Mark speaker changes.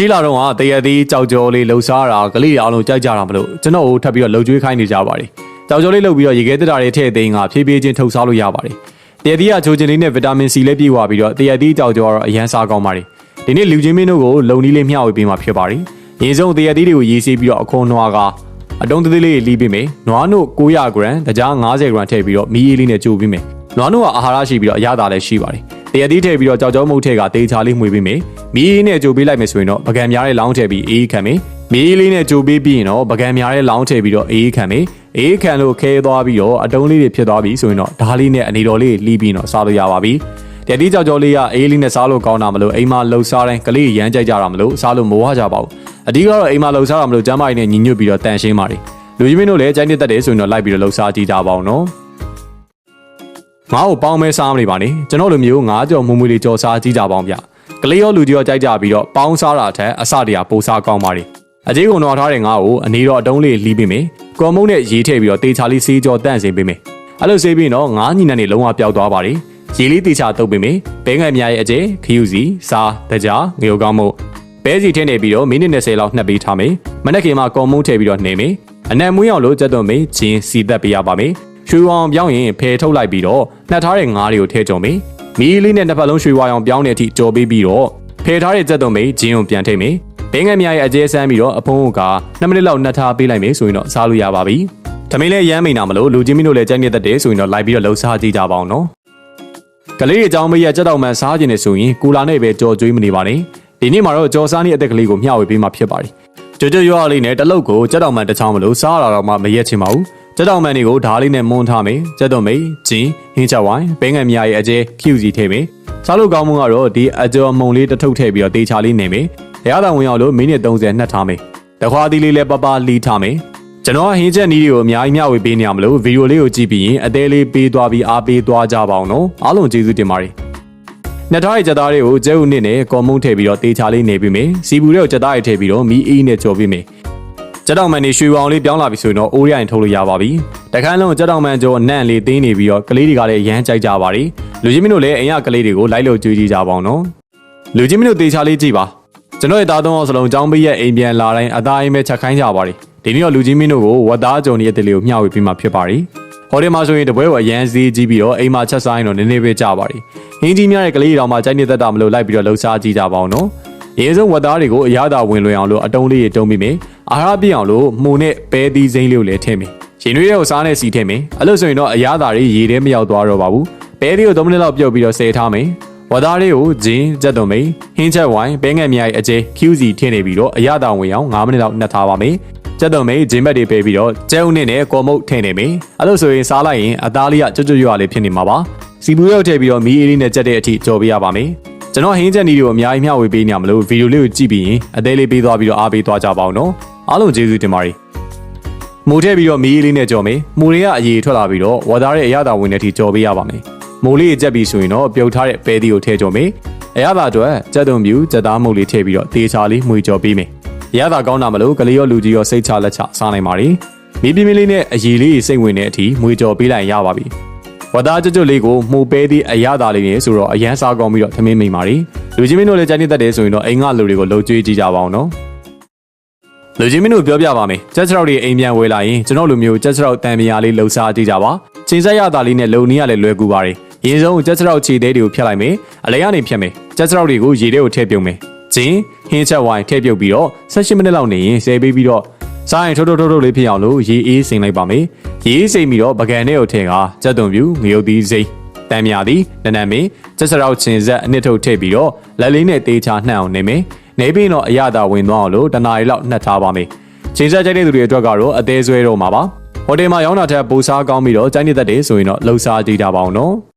Speaker 1: ရှိလာတော့ကတရသည်ကြောက်ကြောလေးလှူစားတာကလေးတွေအားလုံးကြိုက်ကြတာမလို့ကျွန်တော်ကိုထပ်ပြီးတော့လှုပ်ကြွေးခိုင်းနေကြပါတယ်ကြောက်ကြောလေးလှုပ်ပြီးတော့ရေခဲတက်တာတွေထည့်သိမ်းကဖြည်းဖြည်းချင်းထုတ်စားလို့ရပါတယ်တရသည်ကချိုချင်လေးနဲ့ဗီတာမင်စီလေးပြည့်ဝပြီးတော့တရသည်ကြောက်ကြောကတော့အရန်စားကောင်းပါတယ်ဒီနေ့လူချင်းမင်းတို့ကိုလုံနီးလေးမျှဝေပေးမှာဖြစ်ပါတယ်ရေစုံတရသည်တွေကိုရေးဆေးပြီးတော့အခွန်နွားကအတုံးသေးသေးလေးလီးပေးမယ်နွားနို့900 gram တကြား90 gram ထည့်ပြီးတော့မီးအေးလေးနဲ့ကြိုပေးမယ်နွားနို့ကအာဟာရရှိပြီးတော့အရသာလည်းရှိပါတယ် တရသည်ထည့်ပြီးတော့ကြောက်ကြောမုတ်ထည့်ကတေချာလေးမှွေပေးမယ်မီးအေးနဲ့ကြိုပေးလိုက်မယ်ဆိုရင်တော့ပကံများတဲ့လောင်းထည့်ပြီးအေးခံမယ်မီးအေးလေးနဲ့ကြိုပေးပြီးရင်တော့ပကံများတဲ့လောင်းထည့်ပြီးတော့အေးခံမယ်အေးခံလို့ခဲသွားပြီးတော့အတုံးလေးတွေဖြစ်သွားပြီဆိုရင်တော့ဓာလေးနဲ့အနေတော်လေးလီးပြီးတော့စားလို့ရပါပြီတတိကြောက်ကြောလေးကအေးလေးနဲ့စားလို့ကောင်းတာမလို့အိမ်မှာလှုပ်စားတိုင်းကလေးရမ်းကြိုက်ကြတာမလို့စားလို့မဝကြပါဘူးအဓိကတော့အိမ်မှာလှုပ်စားတာမလို့ကျမ်းမာရေးနဲ့ညီညွတ်ပြီးတော့တန်ရှင်းပါတယ်လူကြီးမင်းတို့လည်းကြိုက်နေတဲ့တက်တယ်ဆိုရင်တော့လိုက်ပြီးတော့လှုပ်စားကြည့်ကြပါအောင်နော် ငါ့ကိုပေါင်းမဲစားမနေပါနဲ့ကျွန်တော်လိုမျိုးငါးကြော်မွမွေလေးကြော်စားကြည့်ကြပါအောင်ဗျကလေးရောလူကြီးရောကြိုက်ကြပြီးတော့ပေါင်းစားတာထက်အစတရာပိုစားကောင်းပါတယ်အကြီးကုန်တော်ထားတဲ့ငါ့ကိုအနေတော့အတုံးလေးလီးပေးမယ်ကော်မုန်းနဲ့ရေးထည့်ပြီးတော့တေချာလေးစေးကြောတန့်စင်ပေးမယ်အဲ့လိုစေးပြီးတော့ငါးညီနက်နေလုံးဝပျောက်သွားပါတယ်ရေလေးတေချာတုပ်ပေးမယ်ဘဲငယ်များရဲ့အကျဲခယူစီစားတကြားငရုတ်ကောင်းမို့ဘဲစီထည့်နေပြီးတော့မိနစ်20လောက်နှက်ပေးထားမယ်မနေ့ကမှကော်မုန်းထည့်ပြီးတော့နှိမ့်မယ်အနံမွေးအောင်လို့ကြက်သွန်မေးဂျင်းစီသက်ပေးရပါမယ် ရွှေဝအောင်ပြောင်းရင်ဖယ်ထုတ်လိုက်ပြီးတော့နှက်ထားတဲ့ငါးတွေကိုထည့်ကြုံမေးမီးလေးနဲ့နှစ်ဖက်လုံးရွှေဝအောင်ပြောင်းတဲ့အထိကြော်ပေးပြီးတော့ဖယ်ထားတဲ့ကြက်သွန်မေးဂျင်းကိုပြန်ထိတ်မေးဘင်းငယ်များရဲ့အကျဲဆန်းပြီးတော့အဖုံးက2မိနစ်လောက်နှက်ထားပေးလိုက်မေးဆိုရင်တော့စားလို့ရပါပြီ။သမင်းလည်းရမ်းမိန်တာမလို့လူချင်းမင်းတို့လည်းကြိုက်နေတတ်တယ်ဆိုရင်တော့လိုက်ပြီးတော့လှုပ်ရှားကြည့်ကြပါအောင်နော်။ကလေးအကြောင်းမရကြက်တောင်မှန်စားခြင်းနဲ့ဆိုရင်ကူလာနဲ့ပဲကြော်ကြွေးမနေပါနဲ့။ဒီနေ့မှာတော့ကြော်စားနေအသက်ကလေးကိုမျှဝေပေးမှာဖြစ်ပါတယ်။ကြွကြွရွာလေးနဲ့တလုတ်ကိုကြက်တောင်မှန်တစ်ချောင်းမလို့စားရတာတော့မှမရက်ချင်ပါဘူး။ ကြက်တောင်မှန်တွေကိုဓားလေးနဲ့မွန်းထားမယ်။ကြက်သွန်မိတ်ဂျင်းဟင်းချက်ဝိုင်းဘင်းငယ်များရဲ့အကျဲချူစီထည့်မယ်။စားလို့ကောင်းမှုကတော့ဒီအကျော်မုံလေးတစ်ထုပ်ထည့်ပြီးတော့တေချာလေးနေမယ်။ရရတာဝင်အောင်လို့မိနစ်30နှက်ထားမယ်။တခွားသီးလေးလည်းပပလီးထားမယ်။ကျွန်တော်ဟင်းချက်နီးတွေကိုအများကြီးမျှဝေပေးနေရမလို့ဗီဒီယိုလေးကိုကြည့်ပြီးရင်အသေးလေးပေးသွားပြီးအားပေးသွားကြပါအောင်နော်အားလုံးကျေးဇူးတင်ပါတယ်နှစ်ထားရဲ့ကြက်သားတွေကိုကျဲဥနစ်နဲ့ကော်မုန်းထည့်ပြီးတော့တေချာလေးနေပြီးမယ်စီပူတွေကိုကြက်သားတွေထည့်ပြီးတော့မီးအေးနဲ့ကြော်ပြီးမယ် ကြက်တောင်မန်နေရွှေဝောင်လေးပြောင်းလာပြီဆိုရင်တော့အိုးရိုင်ထုတ်လို့ရပါပြီတခန်းလုံးကြက်တောင်မန်ကျော်နန့်လေးတင်းနေပြီးတော့ကလေးတွေကလည်းရမ်းကြိုက်ကြပါပြီလူကြီးမင်းတို့လည်းအိမ်ရကလေးတွေကိုလိုက်လို့ကြွေးကြည့်ကြပါအောင်နော်လူကြီးမင်းတို့တေချာလေးကြည့်ပါကျွန်တော်ရဲ့သားသုံးအောင်စလုံးចောင်းပေးရဲ့အိမ်ပြန်လာတိုင်းအသားအိမ်ပဲချက်ခိုင်းကြပါတယ်ဒီနေ့တော့လူကြီးမင်းတို့ကိုဝတ်သားကြုံရဲ့တလေးကိုမျှဝေပြီးမှဖြစ်ပါတယ်ဟောဒီမှာဆိုရင်တပွဲကိုအရန်စည်းကြည့်ပြီးတော့အိမ်မှာချက်ဆိုင်တော့နည်းနည်းပဲကြပါတယ်ဟင်းကြီးများရဲ့ကလေးတော်မှာကြိုက်နေတတ်တာမလို့လိုက်ပြီးတော့လှူစားကြည့်ကြပါအောင်နော် အရင်ဆုံးဝတ်သားတွေကိုအရသာဝင်လွင်အောင်လို့အတုံးလေးတွေတုံးပြီးမယ်အာဟာရပြည့်အောင်လို့မှုနဲ့ပဲသီးစိမ့်လေးကိုလည်းထည့်မယ်ရင်နွေးရဲ့ကိုစားနဲ့စီထည့်မယ်အဲ့လိုဆိုရင်တော့အရသာတွေရေထဲမရောက်သွားတော့ပါဘူးပဲသီးကို3မိနစ်လောက်ပြုတ်ပြီးတော့ဆယ်ထားမယ်ဝါသားလေးကိုဂျင်းကြက်သွန်မိန်ဟင်းချက်ဝိုင်းပဲငယ်မြိုင်အကျဲ QC ထည့်နေပြီးတော့အရသာဝင်အောင်9မိနစ်လောက်နှက်ထားပါမယ်ကြက်သွန်မိန်ဂျင်းဘက်တွေပေးပြီးတော့ကျဲဦးနဲ့နဲ့ကော်မုတ်ထည့်နေမယ်အဲ့လိုဆိုရင်စားလိုက်ရင်အသားလေးကကြွကြွရွလေးဖြစ်နေမှာပါစီပူရောက်ထည့်ပြီးတော့မီးအေးလေးနဲ့ကြက်တဲ့အထိကြော်ပေးရပါမယ် ကျွန်တော်ဟင်းချက်နီးတွေကိုအများကြီးမျှဝေပေးနေရမလို့ဗီဒီယိုလေးကိုကြည့်ပြီးရင်အသေးလေးပေးသွားပြီးတော့အားပေးသွားကြပါအောင်နော်အားလုံးကျေးဇူးတင်ပါတယ်မိုးထည့်ပြီးတော့မီးအေးလေးနဲ့ကြော်မယ်မိုးလေးကအရေးထွက်လာပြီးတော့ဝါသားရဲ့အရသာဝင်တဲ့အထိကြော်ပေးရပါမယ်မိုးလေးကြက်ပြီးဆိုရင်တော့ပြုတ်ထားတဲ့ပဲသီးကိုထည့်ကြော်မယ်အရသာအတွက်ကြက်သွန်မြူကြက်သားမုတ်လေးထည့်ပြီးတော့တေချာလေးမှွေကြော်ပေးမယ်အရသာကောင်းတာမလို့ကလေးရောလူကြီးရောစိတ်ချလက်ချစားနိုင်ပါတယ်မီးပြင်းပြင်းလေးနဲ့အရည်လေးစိတ်ဝင်တဲ့အထိမှွေကြော်ပေးလိုက်ရပါပြီ ဝါသားကြွကြွလေးကိုမှုပဲသည့်အရသာလေးနဲ့ဆိုတော့အရန်စားကောင်းပြီးတော့သမင်းမိန်ပါတယ်လူကြီးမင်းတို့လည်းကြိုက်နေတတ်တယ်ဆိုရင်တော့အိမ်ကလူတွေကိုလှုပ်ကြွေးကြည့်ကြပါအောင်နော်လူကြီးမင်းတို့ပြောပြပါမယ်ကြက်ချောက်တွေအိမ်ပြန်ဝေလာရင်ကျွန်တော်လူမျိုးကြက်ချောက်တန်မြာလေးလှုပ်စားကြည့်ကြပါချိန်ဆက်ရတာလေးနဲ့လုံနီးရလည်းလွယ်ကူပါတယ်ရေစုံကြက်ချောက်ခြေသေးတွေကိုဖြတ်လိုက်မယ်အလဲကနေဖြတ်မယ်ကြက်ချောက်တွေကိုရေထဲကိုထည့်ပြုံမယ်ဂျင်းဟင်းချက်ဝိုင်းထည့်ပြုတ်ပြီးတော့18မိနစ်လောက်နေရင်ဆယ်ပေးပြီးတော့ စားရင်ထိုးထိုးထိုးထိုးလေးဖြစ်အောင်လို့ရေအေးစိမ်လိုက်ပါမယ်ရေအေးစိမ်ပြီးတော့ပကံထဲကိုထည့်ကကြက်သွန်ပြူငရုတ်သီးစိမ့်တမ်းမြာသည်နနမေကျက်စရောက်ချင်းဆက်အနှစ်ထုတ်ထည့်ပြီးတော့လက်လေးနဲ့တေးချနှံ့အောင်နေမယ်နေပြီးတော့အရသာဝင်သွားအောင်လို့တနားရီလောက်နှက်ထားပါမယ်ချင်းဆက်ကြိုက်တဲ့သူတွေအတွက်ကတော့အသေးဆွဲတော့မှာပါဟိုတယ်မှာရောင်းတာထက်ပူစားကောင်းပြီးတော့ကြိုက်နေတတ်တယ်ဆိုရင်တော့လှူစားကြည့်ကြပါအောင်နော်